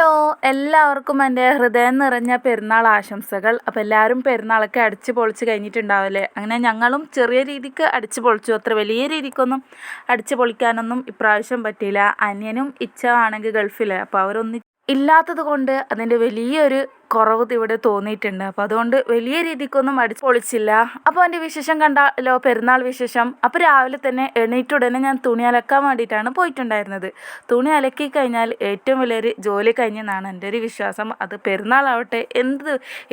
Hello എല്ലാവർക്കും എന്റെ ഹൃദയം നിറഞ്ഞ പെരുന്നാൾ ആശംസകൾ. അപ്പോൾ എല്ലാവരും പെരുന്നാളൊക്കെ അടിച്ച് പൊളിച്ച് കഴിഞ്ഞിട്ടുണ്ടാവില്ലേ? അങ്ങനെ ഞങ്ങളും ചെറിയ രീതിക്ക് അടിച്ച് പൊളിച്ചു. അത്ര വലിയ രീതിക്കൊന്നും അടിച്ച് പൊളിക്കാനൊന്നും ഇപ്രാവശ്യം പറ്റിയില്ല. അനിയനും ഇച്ഛ ആണെങ്കിൽ ഗൾഫിൽ അപ്പോൾ അവരൊന്നും ഇല്ലാത്തത് കൊണ്ട് അതിന്റെ വലിയൊരു കുറവ് ഇവിടെ തോന്നിയിട്ടുണ്ട്. അപ്പോൾ അതുകൊണ്ട് വലിയ രീതിക്കൊന്നും അടിച്ച് പൊളിച്ചില്ല. അപ്പോൾ എന്റെ വിശേഷം കണ്ടല്ലോ പെരുന്നാൾ വിശേഷം. അപ്പോൾ രാവിലെ തന്നെ എണീറ്റ ഉടനെ ഞാൻ തുണി അലക്കാൻ വേണ്ടിയിട്ടാണ് പോയിട്ടുണ്ടായിരുന്നത്. തുണി അലക്കി കഴിഞ്ഞാൽ ഏറ്റവും വലിയൊരു ജോലി കഴിഞ്ഞെന്നാണ് എന്റെ ഒരു വിശ്വാസം. അത് പെരുന്നാളാവട്ടെ എന്ത്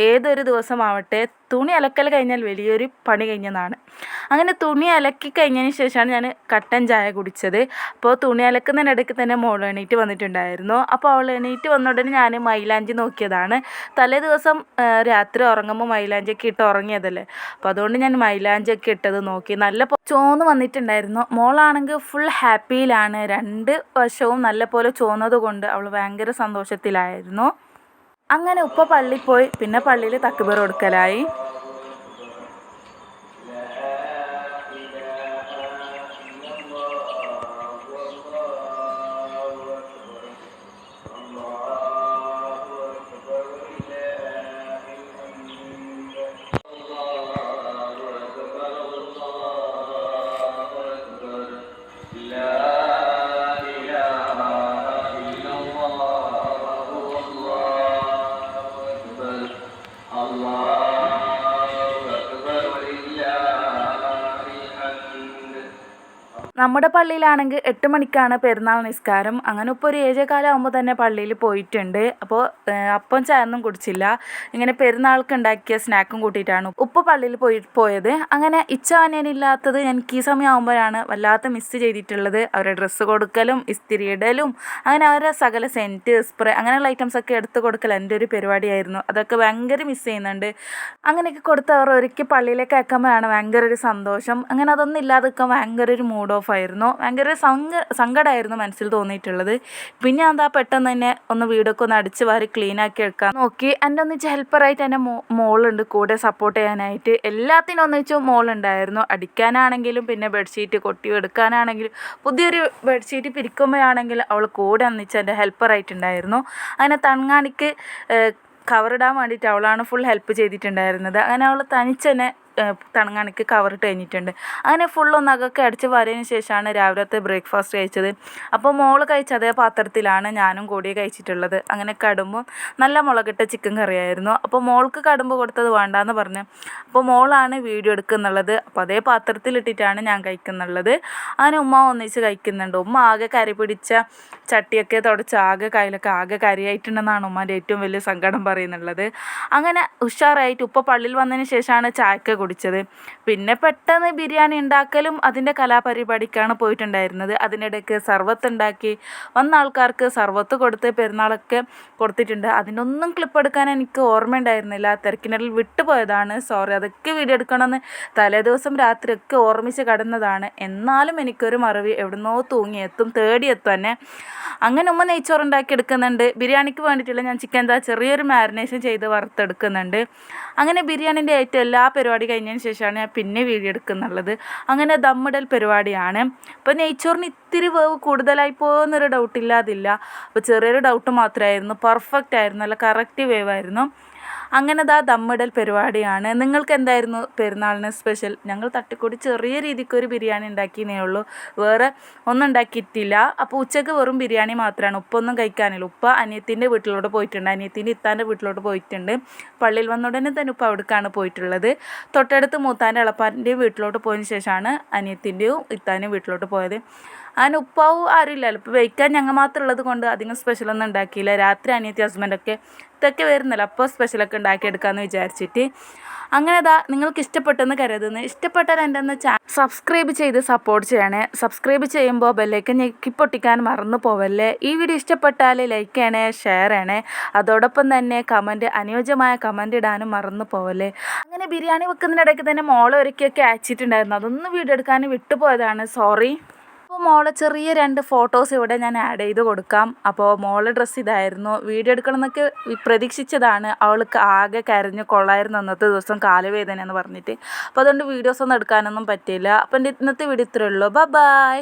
ഏതൊരു ദിവസമാവട്ടെ തുണി അലക്കൽ കഴിഞ്ഞാൽ വലിയൊരു പണി കഴിഞ്ഞതാണ് അങ്ങനെ തുണി അലക്കി കഴിഞ്ഞതിന് ശേഷമാണ് ഞാൻ കട്ടൻ ചായ കുടിച്ചത്. അപ്പോൾ തുണി അലക്കുന്നതിനിടയ്ക്ക് തന്നെ മോൾ എണീറ്റ് വന്നിട്ടുണ്ടായിരുന്നു. അപ്പോൾ അവൾ എണീറ്റ് വന്ന ഉടനെ ഞാൻ മൈലാഞ്ചി നോക്കിയതാണ്. തലേ ദിവസം രാത്രി ഉറങ്ങുമ്പോൾ മൈലാഞ്ചിയൊക്കെ ഇട്ട് ഉറങ്ങിയതല്ലേ? അപ്പോൾ അതുകൊണ്ട് ഞാൻ മൈലാഞ്ചിയൊക്കെ ഇട്ടത് നോക്കി. നല്ല ചോന്ന് വന്നിട്ടുണ്ടായിരുന്നു. മോളാണെങ്കിൽ ഫുൾ ഹാപ്പിയിലാണ് രണ്ട് വശവും നല്ല പോലെ ചോന്നത് കൊണ്ട് അവൾ ഭയങ്കര സന്തോഷത്തിലായിരുന്നു. അങ്ങനെ ഉപ്പ പള്ളിയിൽ പോയി. പിന്നെ പള്ളിയിൽ തക്കുപേർ കൊടുക്കലായി. നമ്മുടെ പള്ളിയിലാണെങ്കിൽ എട്ട് മണിക്കാണ് പെരുന്നാൾ നിസ്കാരം. അങ്ങനെ ഇപ്പോൾ ഒരു ഏഴേകാലം ആകുമ്പോൾ തന്നെ പള്ളിയിൽ പോയിട്ടുണ്ട്. അപ്പോൾ അപ്പം ചായൊന്നും കുടിച്ചില്ല. ഇങ്ങനെ പെരുന്നാൾക്ക് ഉണ്ടാക്കിയ സ്നാക്കും കൂട്ടിയിട്ടാണ് ഉപ്പ് പള്ളിയിൽ പോയി പോയത്. അങ്ങനെ ഇച്ച അനിയനില്ലാത്തത് എനിക്ക് ഈ സമയം ആകുമ്പോഴാണ് വല്ലാത്ത മിസ് ചെയ്തിട്ടുള്ളത്. അവരുടെ ഡ്രസ്സ് കൊടുക്കലും ഇസ്തിരി ഇടലും അങ്ങനെ അവരുടെ സകല സെന്റ് സ്പ്രേ അങ്ങനെയുള്ള ഐറ്റംസ് ഒക്കെ എടുത്ത് കൊടുക്കൽ എന്റെ ഒരു പരിപാടിയായിരുന്നു. അതൊക്കെ ഭയങ്കര മിസ് ചെയ്യുന്നുണ്ട്. അങ്ങനെയൊക്കെ കൊടുത്ത് അവർ ഒരിക്കൽ പള്ളിയിലേക്ക് അയക്കുമ്പോഴാണ് ഭയങ്കര ഒരു സന്തോഷം. അങ്ങനെ അതൊന്നും ഇല്ലാതെ ഭയങ്കര ഒരു മൂഡ് ഓഫ് ആയിരുന്നു. ഭയങ്കര സങ്ക സങ്കടമായിരുന്നു മനസ്സിൽ തോന്നിയിട്ടുള്ളത്. പിന്നെ എന്താ പെട്ടെന്ന് തന്നെ ഒന്ന് വീടൊക്കെ ഒന്ന് അടിച്ച് വാരി ക്ലീൻ ആക്കി എടുക്കാൻ നോക്കി. എന്റെ ഒന്നിച്ച് ഹെൽപ്പറായിട്ട് എന്റെ മോ മോളുണ്ട്. കൂടെ സപ്പോർട്ട് ചെയ്യാനായിട്ട് എല്ലാത്തിനും ഒന്നിച്ച് മോളുണ്ടായിരുന്നു. അടിക്കാനാണെങ്കിലും പിന്നെ ബെഡ്ഷീറ്റ് കൊട്ടി എടുക്കാനാണെങ്കിലും പുതിയൊരു ബെഡ്ഷീറ്റ് പിരിക്കുമ്പോഴാണെങ്കിലും അവൾ കൂടെ ഒന്നിച്ച് എന്റെ ഹെൽപ്പറായിട്ടുണ്ടായിരുന്നു അങ്ങനെ തങ്ങാണിക്ക് കവറിടാൻ വേണ്ടിയിട്ട് അവളാണ് ഫുൾ ഹെൽപ്പ് ചെയ്തിട്ടുണ്ടായിരുന്നത്. അങ്ങനെ അവൾ തനിച്ച് തന്നെ തണങ്ങാണിക്ക് കവറിട്ട് കഴിഞ്ഞിട്ടുണ്ട്. അങ്ങനെ ഫുൾ ഒന്ന് അകൊക്കെ അടിച്ച് വരതിന് ശേഷമാണ് രാവിലത്തെ ബ്രേക്ക്ഫാസ്റ്റ് കഴിച്ചത്. അപ്പോൾ മോൾ കഴിച്ച അതേ പാത്രത്തിലാണ് ഞാനും കൂടി കഴിച്ചിട്ടുള്ളത്. അങ്ങനെ കടുമ്പും നല്ല മുളകിട്ട ചിക്കൻ കറിയായിരുന്നു. അപ്പോൾ മോൾക്ക് കടുമ്പ് കൊടുത്തത് വേണ്ടാന്ന് പറഞ്ഞു. അപ്പോൾ മോളാണ് വീഡിയോ എടുക്കുന്നുള്ളത്. അപ്പോൾ അതേ പാത്രത്തിലിട്ടിട്ടാണ് ഞാൻ കഴിക്കുന്നുള്ളത്. അങ്ങനെ ഉമ്മ ഒന്നിച്ച് കഴിക്കുന്നുണ്ട്. ഉമ്മ ആകെ കരി പിടിച്ച ചട്ടിയൊക്കെ തുടച്ച് ആകെ കയ്യിലൊക്കെ ആകെ കരിയായിട്ടുണ്ടെന്നാണ് ഉമ്മാന്റെ ഏറ്റവും വലിയ സങ്കടം പറയുന്നുള്ളത്. അങ്ങനെ ഉഷാറായിട്ട് ഉപ്പ പള്ളിയിൽ വന്നതിന് ശേഷമാണ് ചായക്ക കുടിച്ചത്. പിന്നെ പെട്ടെന്ന് ബിരിയാണി ഉണ്ടാക്കലും അതിന്റെ കലാപരിപാടിക്കാണ് പോയിട്ടുണ്ടായിരുന്നത്. അതിനിടയ്ക്ക് സർവത്ത് ഉണ്ടാക്കി വന്ന ആൾക്കാർക്ക് സർവത്ത് കൊടുത്ത് പെരുന്നാളൊക്കെ കൊടുത്തിട്ടുണ്ട്. അതിനൊന്നും ക്ലിപ്പ് എടുക്കാൻ എനിക്ക് ഓർമ്മയുണ്ടായിരുന്നില്ല. തിരക്കിനിടയിൽ വിട്ടുപോയതാണ്. സോറി അതൊക്കെ വീഡിയോ എടുക്കണമെന്ന് തലേദിവസം രാത്രിയൊക്കെ ഓർമ്മിച്ച് കടന്നതാണ്. എന്നാലും എനിക്കൊരു മറവി എവിടുന്നോ തൂങ്ങിയെത്തും തേടിയെത്തും തന്നെ അങ്ങനെ ഉമ്മ നെയ്ച്ചോറ് ഉണ്ടാക്കി എടുക്കുന്നുണ്ട്. ബിരിയാണിക്ക് വേണ്ടിയിട്ടുള്ള ഞാൻ ചിക്കൻ എന്താ ചെറിയൊരു മാരിനേഷൻ ചെയ്ത് വറുത്തെടുക്കുന്നുണ്ട്. അങ്ങനെ ബിരിയാണിന്റെ ഏറ്റവും എല്ലാ പരിപാടി കഴിഞ്ഞതിന് ശേഷമാണ് ഞാൻ പിന്നെ വീഡിയോ എടുക്കുന്നുള്ളത് അങ്ങനെ ദമ്മിടൽ പരിപാടിയാണ്. അപ്പോൾ നെയ്ച്ചോറിന് ഇത്തിരി വേവ് കൂടുതലായി പോകുന്നൊരു ഡൗട്ട് ഇല്ലാതില്ല. അപ്പോൾ ചെറിയൊരു ഡൗട്ട് മാത്രമായിരുന്നു. പെർഫെക്റ്റ് ആയിരുന്നു. നല്ല കറക്റ്റ് വേവ് ആയിരുന്നു. അങ്ങനെ ദാ ദമ്മിടൽ പരിപാടിയാണ്. നിങ്ങൾക്ക് എന്തായിരുന്നു പെരുന്നാളിന് സ്പെഷ്യൽ ഞങ്ങൾ തട്ടിക്കൂടി ചെറിയ രീതിക്ക് ഒരു ബിരിയാണി ഉണ്ടാക്കിയേ ഉള്ളൂ. വേറെ ഒന്നും ഉണ്ടാക്കിയിട്ടില്ല. അപ്പോൾ ഉച്ചയ്ക്ക് വെറും ബിരിയാണി മാത്രമാണ് ഉപ്പൊന്നും കഴിക്കാനില്ല. ഉപ്പ അനിയത്തിന്റെ വീട്ടിലോട്ട് പോയിട്ടുണ്ട്. അനിയത്തിന്റെ ഇത്താന്റെ വീട്ടിലോട്ട് പോയിട്ടുണ്ട്. പള്ളിയിൽ വന്ന ഉടനെ തന്നെ ഉപ്പ അവിടേക്കാണ് പോയിട്ടുള്ളത്. തൊട്ടടുത്ത് മൂത്താന്റെ എളപ്പാന്റെ വീട്ടിലോട്ട് പോയതിന് ശേഷമാണ് അനിയത്തിന്റെയും ഇത്താന്റെയും വീട്ടിലോട്ട് പോയത്. അങ്ങനെ ഉപ്പാവും ആരുമില്ലല്ലോ. ഇപ്പോൾ വെയ്ക്കാൻ ഞങ്ങൾ മാത്രം ഉള്ളത് കൊണ്ട് അധികം സ്പെഷ്യലൊന്നും ഉണ്ടാക്കിയില്ല. രാത്രി അനിയത്തി ഹസ്ബൻഡൊക്കെ ഇതൊക്കെ വരുന്നില്ല. അപ്പോൾ സ്പെഷ്യലൊക്കെ ഉണ്ടാക്കിയെടുക്കാമെന്ന് വിചാരിച്ചിട്ട്. അങ്ങനെ അതാ നിങ്ങൾക്ക് ഇഷ്ടപ്പെട്ടെന്ന് കരുതുന്നു. ഇഷ്ടപ്പെട്ടാൽ എന്റെ ഒന്ന് ചാ സബ്സ്ക്രൈബ് ചെയ്ത് സപ്പോർട്ട് ചെയ്യണേ. സബ്സ്ക്രൈബ് ചെയ്യുമ്പോൾ ബെല്ലേക്ക് ഞെക്കി പൊട്ടിക്കാൻ മറന്നു പോവല്ലേ. ഈ വീഡിയോ ഇഷ്ടപ്പെട്ടാൽ ലൈക്ക് ചെയ്യണേ ഷെയർ ചെയ്യണേ. അതോടൊപ്പം തന്നെ കമന്റ് അനുയോജ്യമായ കമന്റ് ഇടാനും മറന്നു പോവല്ലേ. അങ്ങനെ ബിരിയാണി വെക്കുന്നതിനിടയ്ക്ക് തന്നെ മോളെ ഒരുക്കിയൊക്കെ അയച്ചിട്ടുണ്ടായിരുന്നു. അതൊന്നും വീഡിയോ എടുക്കാൻ വിട്ടുപോയതാണ്. സോറി അപ്പോൾ മോളെ ചെറിയ രണ്ട് ഫോട്ടോസ് ഇവിടെ ഞാൻ ആഡ് ചെയ്ത് കൊടുക്കാം. അപ്പോൾ മോളെ ഡ്രസ്സ് ഇതായിരുന്നു. വീഡിയോ എടുക്കണം എന്നൊക്കെ പ്രതീക്ഷിച്ചതാണ്. അവൾക്ക് ആകെ കരഞ്ഞ് കൊള്ളായിരുന്നു അന്നത്തെ ദിവസം കാലുവേദന എന്ന് പറഞ്ഞിട്ട്. അപ്പോൾ അതുകൊണ്ട് വീഡിയോസ് ഒന്നും എടുക്കാനൊന്നും പറ്റിയില്ല. അപ്പോൾ എന്റെ ഇന്നത്തെ വീഡിയോ ഇത്രയേ ഉള്ളൂ. ബൈ